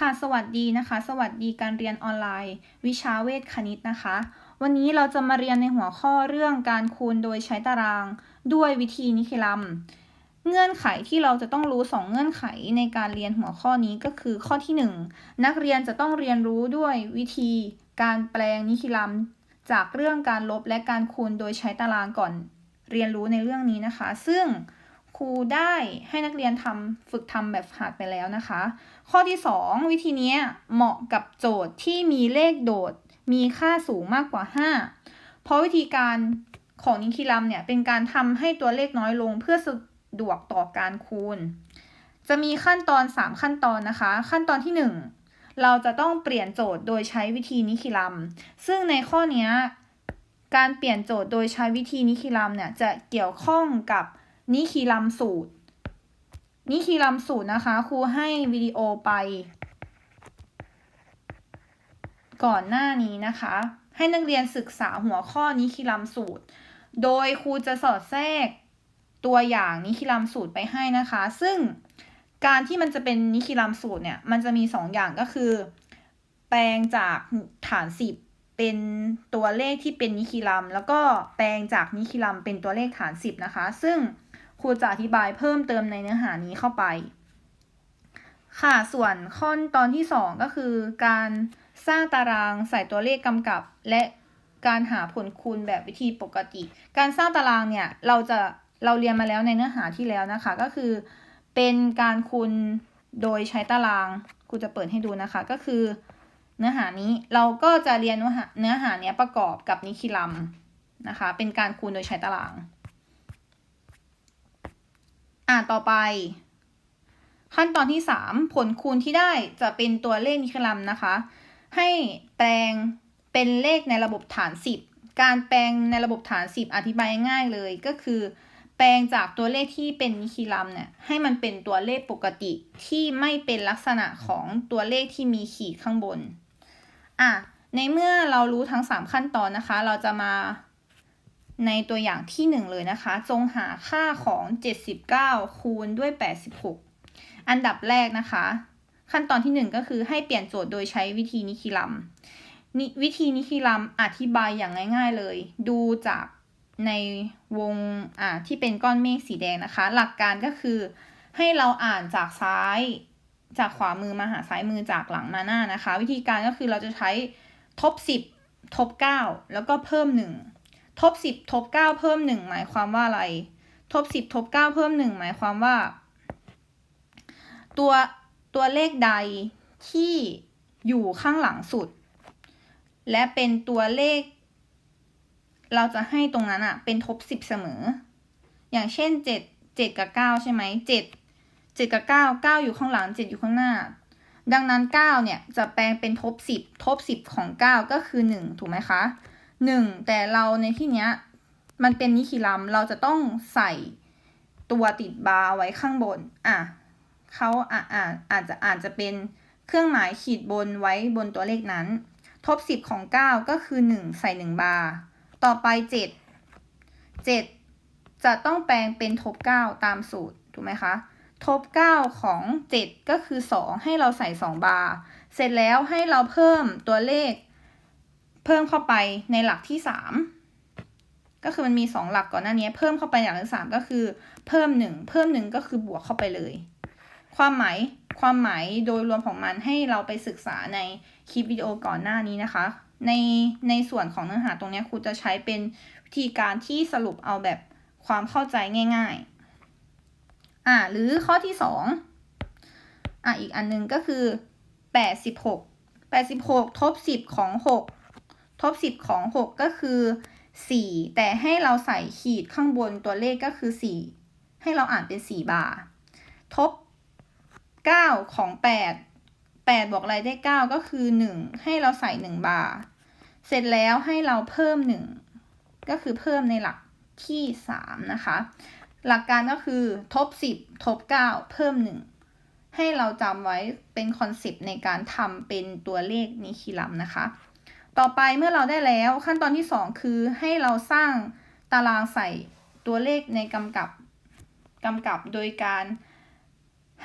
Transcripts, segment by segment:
ค่ะสวัสดีนะคะ สวัสดีการเรียนออนไลน์ วิชาเวทคณิตนะคะ วันนี้เราจะมาเรียนในหัวข้อเรื่องการคูณโดยใช้ตาราง ด้วยวิธีนิเคลัม เงื่อนไขที่เราจะต้องรู้ 2 เงื่อนไขในการเรียนหัวข้อนี้ก็คือข้อที่ 1 นักเรียนจะต้องเรียนรู้ด้วยวิธีการแปลงนิเคลัม จากเรื่องการลบและการคูณโดยใช้ตารางก่อน เรียนรู้ในเรื่องนี้นะคะ ซึ่ง รูได้ให้นักเรียนทำฝึกทำแบบหัดไปแล้วนะคะ ข้อที่ 2 วิธีนี้เหมาะกับโจทย์ที่มีเลขโดด มีค่าสูงมากกว่า 5 เพราะวิธีการของนิคิลัมเนี่ยเป็นการทำให้ตัวเลขน้อยลงเพื่อสะดวกต่อการคูณ จะมีขั้นตอน 3 ขั้นตอนนะคะ ขั้นตอนที่ 1 เราจะต้องเปลี่ยนโจทย์โดยใช้วิธีนิคิลัม ซึ่งในข้อนี้การเปลี่ยนโจทย์โดยใช้วิธีนิคิลัมเนี่ยจะเกี่ยวข้องกับ นิคีลัมสูตร นิคีลัมสูตรนะคะ ครูให้วิดีโอไป ก่อนหน้านี้นะคะ ให้นักเรียนศึกษาหัวข้อนิคีลัมสูตร โดยครูจะสอดแทรกตัวอย่างนิคีลัมสูตรไปให้นะคะ ซึ่งการที่มันจะเป็นนิคีลัมสูตรเนี่ย มันจะมี2ออย่างก็คือ แปลงจากฐาน 10 เป็นตัวเลขที่เป็นนิคีลัม แล้วก็แปลงจากนิคีลัมเป็นตัวเลขฐาน 10 นะคะ ซึ่งครูจะอธิบายเพิ่มเติมในเนื้อหานี้เข้าไป ค่ะ ส่วนข้อตอนที่ 2 ก็คือ การสร้างตารางใส่ตัวเลขกำกับ และการหาผลคูณแบบวิธีปกติ การสร้างตารางเนี่ย เราจะเราเรียนมาแล้วในเนื้อหาที่แล้วนะคะ ก็คือ เป็นการคูณโดยใช้ตารางครูจะเปิดให้ดูนะคะ ก็คือ เนื้อหานี้เราก็จะเรียนเนื้อหาเนื้อหาเนี้ยประกอบกับนิคิลัมนะคะ เป็นการคูณโดยใช้ตาราง อ่าต่อไป ขั้นตอนที่ 3 ผลคูณที่ได้จะเป็นตัวเลขนิคิลัมนะคะ ให้แปลงเป็นเลขในระบบฐาน 10 การแปลงในระบบฐาน 10 อธิบายง่ายเลยก็คือ แปลงจากตัวเลขที่เป็นนิคิลัมเนี่ยให้มันเป็นตัวเลขปกติที่ไม่เป็นลักษณะของตัวเลขที่มีขีดข้างบน อะในเมื่อเรารู้ทั้ง 3 ขั้นตอนนะคะ เราจะมาในตัวอย่างที่ 1 เลยนะคะ จงหาค่าของ 79 คูณด้วย 86 อันดับแรกนะคะ ขั้นตอนที่ 1 ก็คือให้เปลี่ยนโจทย์โดยใช้วิธีนิคิลัมวิธีนิคิลัมอธิบายอย่างง่ายๆเลย ดูจากในวงอ่าที่เป็นก้อนเมฆสีแดงนะคะ หลักการก็คือให้เราอ่านจากซ้าย จากขวามือมาหาซ้ายมือจากหลังมาหน้านะคะ วิธีการก็คือเราจะใช้ทบ 10 ทบ 9 แล้วก็เพิ่ม 1 ทบสิบทบเก้าเพิ่มหนึ่งหมายความว่าอะไร ทบสิบทบเก้าเพิ่มหนึ่งหมายความว่า ตัวตัวเลขใดที่อยู่ข้างหลังสุด และเป็นตัวเลข เราจะให้ตรงนั้นอะเป็นทบสิบเสมอ อย่างเช่นเจ็ดเจ็ดกับเก้าใช่ไหมเจ็ดเจ็ดกับเก้าเก้าอยู่ข้างหลังเจ็ดอยู่ข้างหน้า ดังนั้นเก้าเนี่ย จะแปลงเป็นทบสิบทบสิบของเก้าก็คือหนึ่งถูกไหมคะหนึ่งแต่เราในที่เนี้ย มันเป็นนิคิลัม เราจะต้องใส่ตัวติดบาร์ไว้ข้างบน อะเขาอ่าอ่าอาจจะอาจจะเป็นเครื่องหมายขีดบนไว้บนตัวเลขนั้น ทบสิบของเก้าก็คือหนึ่งใส่หนึ่งบาร์ ต่อไปเจ็ดเจ็ดจะต้องแปลงเป็นทบเก้าตามสูตร ถูกไหมคะ ทบเก้าของเจ็ดก็คือสองให้เราใส่สองบาร์ เสร็จแล้วให้เราเพิ่มตัวเลข เพิ่มเข้าไปในหลักที่สามก็คือมันมีสองหลักก่อนหน้านี้ เพิ่มเข้าไปอย่างที่สามก็คือเพิ่มหนึ่งเพิ่มหนึ่งก็คือบวกเข้าไปเลย ความหมายความหมายโดยรวมของมันให้เราไปศึกษาในคลิปวิดีโอก่อนหน้านี้นะคะ ในในส่วนของเนื้อหาตรงนี้ครูจะใช้เป็นวิธีการที่สรุปเอาแบบความเข้าใจง่าย ๆ อ่าหรือข้อที่สองอะอีกอันนึงก็คือแปดสิบหกแปดสิบหกทบสิบของหกทบ10ของ6ก็คือ4แต่ให้เราใส่ขีดข้างบนตัวเลขก็คือ4ให้เราอ่านเป็น4บาร์ทบ9ของ8 8บอกอะไรได้9ก็คือ1ให้เราใส่1บาเสร็จแล้วให้เราเพิ่ม1ก็คือเพิ่มในหลักที่3นะคะ หลักการก็คือทบ 10 ทบ 9 เพิ่ม 1 ให้เราจำไว้เป็นคอนเซปต์ในการทำเป็นตัวเลขนิคิลัมนะคะ ต่อไปเมื่อเราได้แล้วขั้นตอนที่ 2 คือให้เราสร้างตารางใส่ตัวเลขในกำกับกำกับโดยการ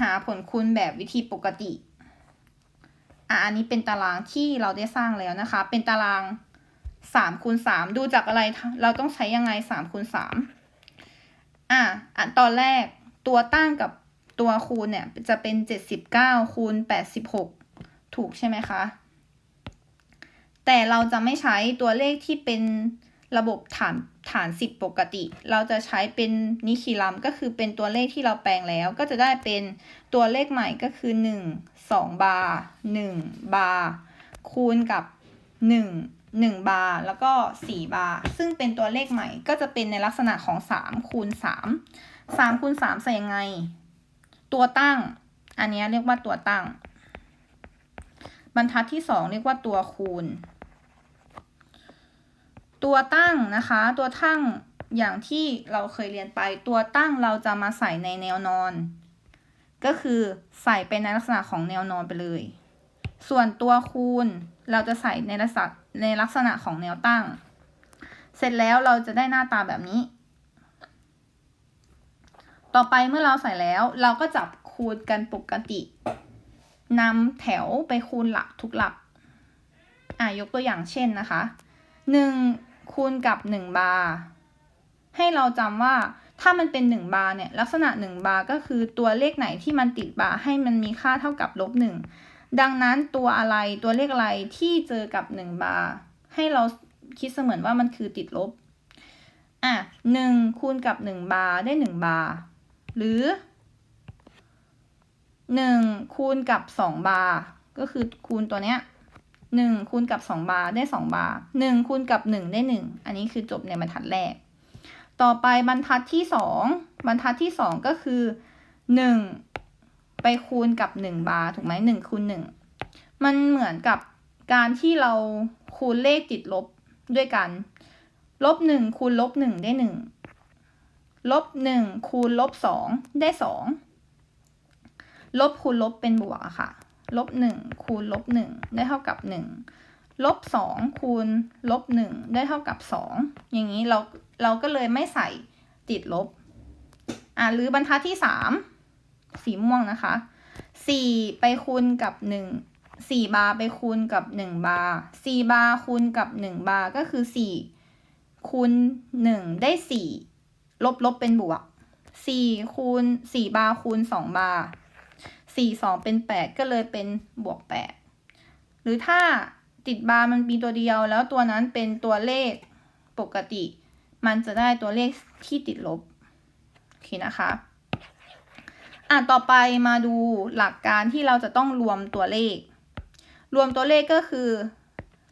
หาผลคูณแบบวิธีปกติอะอันนี้เป็นตารางที่เราได้สร้างแล้วนะคะ เป็นตารางสามคูณสามดูจากอะไรเราต้องใช้ยังไงสามคูณสาม อะอะตอนแรกตัวตั้งกับตัวคูณเนี่ยจะเป็นเจ็ดสิบเก้าคูณแปดสิบหกถูกใช่ไหมคะ แต่เราจะไม่ใช้ตัวเลขที่เป็นระบบฐานฐานสิบปกติ เราจะใช้เป็นนิคิลัมก็คือเป็นตัวเลขที่เราแปลงแล้ว ก็จะได้เป็นตัวเลขใหม่ก็คือหนึ่งสองบาร์หนึ่งบาร์คูณกับห นึ่งหนึ่งบาร์แล้วก็สี่บาร์ซึ่งเป็นตัวเลขใหม่ก็จะเป็นในลักษณะของสามคูณสามสามคูณสามใส่ยังไง ตัวตั้ง อันนี้เรียกว่าตัวตั้ง บรรทัดที่สองเรียกว่าตัวคูณ ตัวตั้งนะคะ ตัวตั้งอย่างที่เราเคยเรียนไป ตัวตั้งเราจะมาใส่ในแนวนอน ก็คือใส่ไปในลักษณะของแนวนอนไปเลย ส่วนตัวคูณ เราจะใส่ในลักษณะในลักษณะของแนวตั้ง เสร็จแล้วเราจะได้หน้าตาแบบนี้ ต่อไปเมื่อเราใส่แล้วเราก็จับคูณกันปกตินำแถวไปคูณหลักทุกหลัก อะยกตัวอย่างเช่นนะคะหนึ่งคูณกับหนึ่งบาร์ให้เราจำว่าถ้ามันเป็นหนึ่งบาร์เนี่ยลักษณะหนึ่งบาร์ก็คือตัวเลขไหนที่มันติดบาร์ให้มันมีค่าเท่ากับลบหนึ่ง ดังนั้นตัวอะไรตัวเลขอะไรที่เจอกับหนึ่งบาร์ให้เราคิดเสมือนว่ามันคือติดลบ อะหนึ่งคูณกับหนึ่งบาร์ได้หนึ่งบาร์หรือหนึ่งคูณกับสองบาร์ก็คือคูณตัวเนี้ยหนึ่งคูณกับสองบาร์ได้สองบาร์หนึ่งคูณกับหนึ่งได้หนึ่งอันนี้คือจบในบรรทัดแรก ต่อไปบรรทัดที่สองบรรทัดที่สองก็คือหนึ่ง ไปคูณกับหนึ่งบาร์ถูกไหมหนึ่งคูณหนึ่งมันเหมือนกับการที่เราคูณเลขติดลบด้วยกัน ลบหนึ่งคูณลบหนึ่งได้หนึ่งลบหนึ่งคูณลบสองได้สองลบคูณลบเป็นบวกค่ะ ลบหนึ่งคูณลบหนึ่งได้เท่ากับหนึ่งลบสองคูณลบหนึ่งได้เท่ากับสองอย่างนี้เราเราก็เลยไม่ใส่ติดลบ อ่าหรือบรรทัดที่สาม สีม่วงนะคะสี่ไปคูณกับหนึ่งสี่บาร์ไปคูณกับหนึ่งบาร์สี่บาร์คูณกับหนึ่งบาร์ก็คือสี่คูณหนึ่งได้สี่ลบลบเป็นบวกสี่คูณสี่บาร์คูณสองบาร์สี่สองเป็นแปดก็เลยเป็นบวกแปดหรือถ้าติดบาร์มันมีตัวเดียวแล้วตัวนั้นเป็นตัวเลขปกติ มันจะได้ตัวเลขที่ติดลบ โอเคนะคะ อะต่อไปมาดูหลักการที่เราจะต้องรวมตัวเลข รวมตัวเลขก็คือ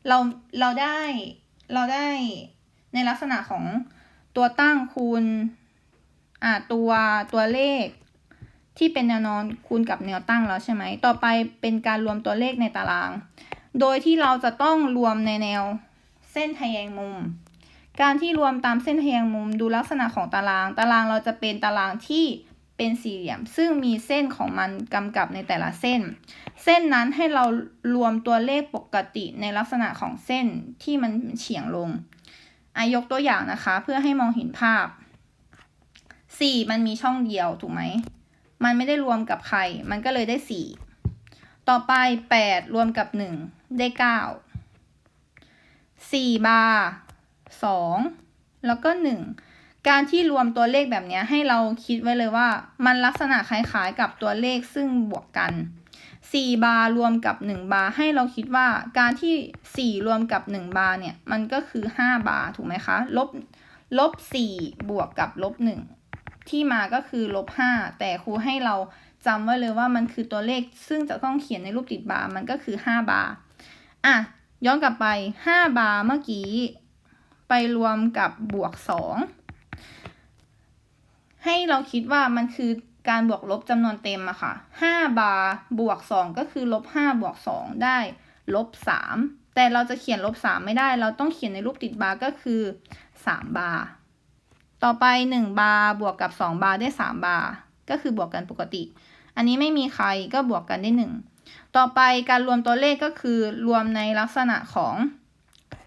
เราเราได้เราได้ในลักษณะของตัวตั้งคูณอะตัวตัวเลขที่เป็นแนวนอนคูณกับแนวตั้งแล้วใช่ไหม ต่อไปเป็นการรวมตัวเลขในตาราง โดยที่เราจะต้องรวมในแนวเส้นทแยงมุม การที่รวมตามเส้นทแยงมุมดูลักษณะของตาราง ตารางเราจะเป็นตารางที่ เป็นสี่เหลี่ยม ซึ่งมีเส้นของมันกำกับในแต่ละเส้น เส้นนั้นให้เรารวมตัวเลขปกติในลักษณะของเส้นที่มันเฉียงลงอายกตัวอย่างนะคะ เพื่อให้มองเห็นภาพสี่มันมีช่องเดียวถูกไหม มันไม่ได้รวมกับใคร มันก็เลยได้สี่ต่อไปแปดรวมกับหนึ่งได้เก้าสี่บาร์สองแล้วก็หนึ่ง การที่รวมตัวเลขแบบนี้ให้เราคิดไว้เลยว่า มันลักษณะคล้ายๆกับตัวเลขซึ่งบวกกัน 4 บาร์รวมกับ 1 บาร์ให้เราคิดว่าการที่ 4 รวมกับ 1 บาร์เนี่ย มันก็คือ 5 บาร์ถูกไหมคะลบลบ 4 บวกกับลบ 1 ที่มาก็คือลบ 5 แต่ครูให้เราจำไว้เลยว่ามันคือตัวเลขซึ่งจะต้องเขียนในรูปติดบาร์มันก็คือ 5 บาร์อะย้อนกลับไป 5 บาร์เมื่อกี้ ไปรวมกับบวก 2 ให้เราคิดว่ามันคือการบวกลบจำนวนเต็มอะค่ะห้าบาร์บวกสองก็คือลบห้าบวกสองได้ลบสามแต่เราจะเขียนลบสามไม่ได้ เราต้องเขียนในรูปติดบาร์ก็คือสามบาร์ ต่อไปหนึ่งบาร์บวกกับสองบาร์ได้สามบาร์ ก็คือบวกกันปกติ อันนี้ไม่มีใครก็บวกกันได้หนึ่งต่อไปการรวมตัวเลขก็คือรวมในลักษณะของ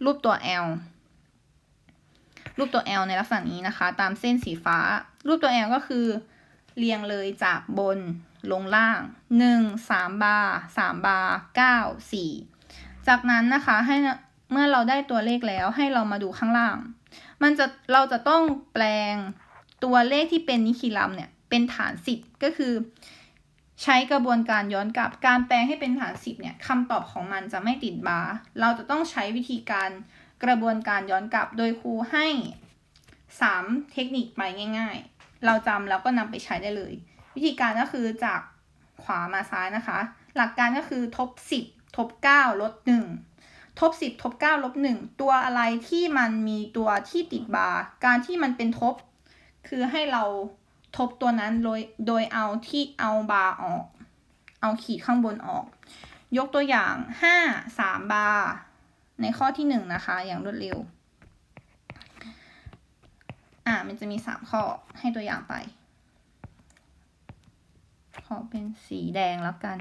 รูปตัว L รูปตัว L ในลักษณะนี้นะคะ ตามเส้นสีฟ้า รูปตัว L ก็คือ เรียงเลยจากบนลงล่าง 1 3 บาร์3บาร์9 4 จากนั้นนะคะให้เมื่อเราได้ตัวเลขแล้วให้เรามาดูข้างล่าง มันจะเราจะต้องแปลงตัวเลขที่เป็นนิคิลัมเนี่ยเป็นฐาน 10 ก็คือ ใช้กระบวนการย้อนกลับการแปลงให้เป็นฐาน 10เนี่ยคำตอบของมันจะไม่ติดบาร์เราจะต้องใช้วิธีการ กระบวนการย้อนกลับโดยครูให้ 3 เทคนิคไปง่าย ๆ เราจำแล้วก็นำไปใช้ได้เลย วิธีการก็คือจากขวามาซ้ายนะคะ หลักการก็คือทบ 10 ทบ 9 ลด 1 ทบ 10 ทบ 9 ลบ 1 ตัวอะไรที่มันมีตัวที่ติดบาร์การที่มันเป็นทบ คือให้เราทบตัวนั้นโดยโดยเอาที่เอาบาร์ออก เอาขีดข้างบนออก ยกตัวอย่าง 5 3 บาร์ ในข้อที่1นนะคะอย่างรวดเร็ว อ่ามันจะมี 3 ข้อให้ตัวอย่างไป ขอเป็นสีแดงแล้วกัน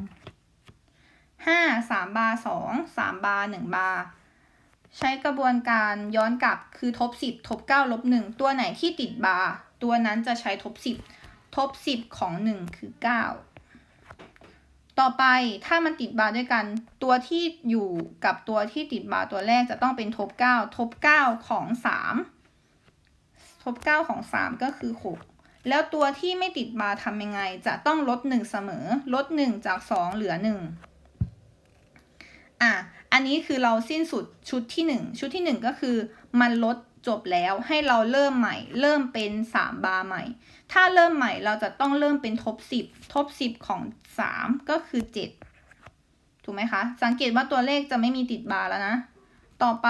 ห้าสามบาร์สองสามบาร์หนึ่งบาร์ใช้กระบวนการย้อนกลับคือทบสิบทบเก้าลบหนึ่งตัวไหนที่ติดบาร์ตัวนั้นจะใช้ทบสิบทบสิบของหนึ่งคือเก้า ต่อไปถ้ามันติดบาร์ด้วยกัน ตัวที่อยู่กับตัวที่ติดบาร์ตัวแรกจะต้องเป็นทบเก้าทบเก้าของสามทบเก้าของสามก็คือหกแล้วตัวที่ไม่ติดบาร์ทำยังไง จะต้องลดหนึ่งเสมอ ลดหนึ่งจากสองเหลือหนึ่งอะ อันนี้คือเราสิ้นสุดชุดที่หนึ่งชุดที่หนึ่งก็คือมันลด จบแล้วให้เราเริ่มใหม่ เริ่มเป็นสามบาร์ใหม่ ถ้าเริ่มใหม่เราจะต้องเริ่มเป็นทบสิบทบสิบของสามก็คือเจ็ดถูกไหมคะ สังเกตว่าตัวเลขจะไม่มีติดบาร์แล้วนะ ต่อไป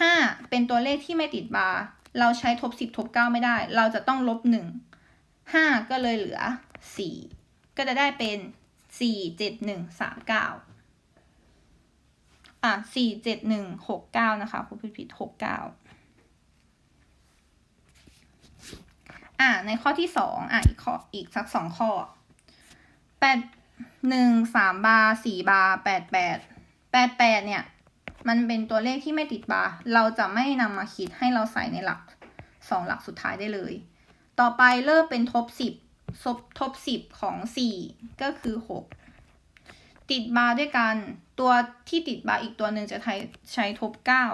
ห้าเป็นตัวเลขที่ไม่ติดบาร์เราใช้ทบสิบทบเก้าไม่ได้ เราจะต้องลบหนึ่งห้าก็เลยเหลือสี่ก็จะได้เป็นสี่เจ็ดหนึ่งสามเก้าอะสี่เจ็ดหนึ่งหกเก้านะคะคุณผิดผิดหกเก้า อะในข้อที่สองอะอีกข้ออีกสักสองข้อแปดหนึ่งสามบาสี่บาแปดแปดแปดแปดเนี่ย มันเป็นตัวเลขที่ไม่ติดบาร์เราจะไม่นำมาคิดให้เราใส่ในหลักสองหลักสุดท้ายได้เลย ต่อไปเริ่มเป็นทบสิบทบทบสิบของสี่ก็คือหกติดบาร์ด้วยกัน ตัวที่ติดบาร์อีกตัวหนึ่งจะใช้ใช้ทบเก้า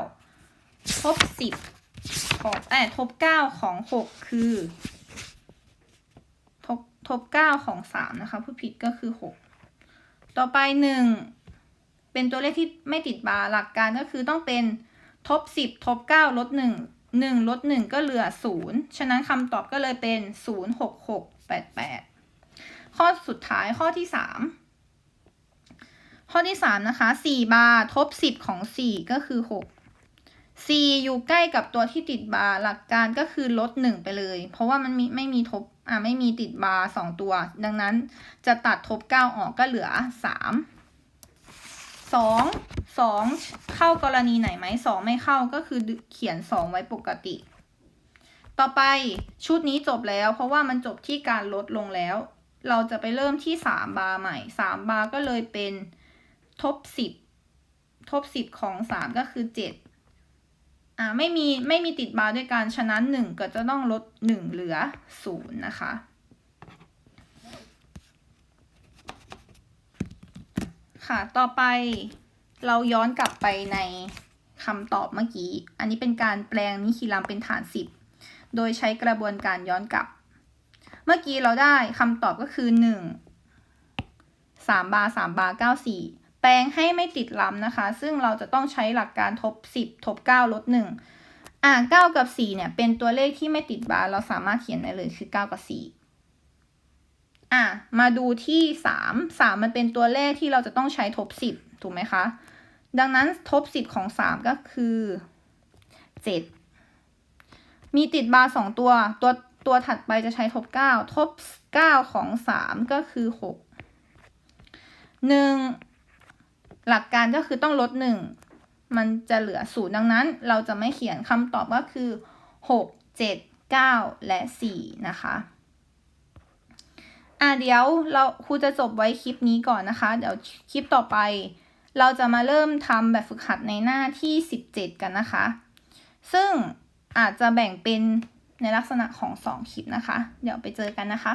ทบสิบของแอบทบเก้าของหกคือ ทบทบเก้าของสามนะคะผู้ผิดก็คือหกต่อไปหนึ่งเป็นตัวเลขที่ไม่ติดบาร์หลักการก็คือต้องเป็นทบสิบทบเก้าลดหนึ่งหนึ่งลดหนึ่งก็เหลือศูนย์ฉะนั้นคำตอบก็เลยเป็นศูนย์หกหกแปดแปดข้อสุดท้ายข้อที่สามข้อที่สามนะคะสี่บาร์ทบสิบของสี่ก็คือหก c อยู่ใกล้กับตัวที่ติดบาร์หลักการก็คือลดหนึ่งไปเลย เพราะว่ามันมไม่มีทบ อ่าไม่มีติดบาร์สองตัว ดังนั้นจะตัดทบเก้าออกก็เหลือสามสองสองเข้ากรณีไหนไหมสองไม่เข้าก็คือเขียนสองไว้ปกติ ต่อไปชุดนี้จบแล้ว เพราะว่ามันจบที่การลดลงแล้ว เราจะไปเริ่มที่สามบาร์ใหม่สามบาร์ก็เลยเป็นทบสิบทบสิบของสามก็คือเจ็ด อ่าไม่มีไม่มีติดบาร์ด้วยกันฉะนั้นหนึ่งก็จะต้องลดหนึ่งเหลือศูนย์นะคะ ค่ะต่อไปเราย้อนกลับไปในคำตอบเมื่อกี้ อันนี้เป็นการแปลงนิคิลัมเป็นฐานสิบโดยใช้กระบวนการย้อนกลับ เมื่อกี้เราได้คำตอบก็คือหนึ่งสามบาร์สามบาร์เก้าสี่ แปลงให้ไม่ติดล้ำนะคะ ซึ่งเราจะต้องใช้หลักการทบสิบทบเก้าลดหนึ่งอ่าเก้ากับสี่เนี่ย เป็นตัวเลขที่ไม่ติดบาร์เราสามารถเขียนได้เลยคือเก้ากับสี่อะ มาดูที่สามสามมันเป็นตัวเลขที่เราจะต้องใช้ทบสิบถูกไหมคะ ดังนั้นทบสิบของสามก็คือเจ็ดมีติดบาร์สองตัว ตัวตัวถัดไปจะใช้ทบเก้าทบเก้าของสามก็คือหก หลักการก็คือต้องลดหนึ่งมันจะเหลือศูนย์ดังนั้น เราจะไม่เขียนคำตอบก็คือหกเจ็ดเก้าและสี่นะคะอะเดี๋ยวเราครูจะจบไว้คลิปนี้ก่อนนะคะ เดี๋ยวคลิปต่อไป เราจะมาเริ่มทำแบบฝึกหัดในหน้าที่ 17 กันนะคะ ซึ่งอาจจะแบ่งเป็นในลักษณะของ 2 คลิปนะคะ เดี๋ยวไปเจอกันนะคะ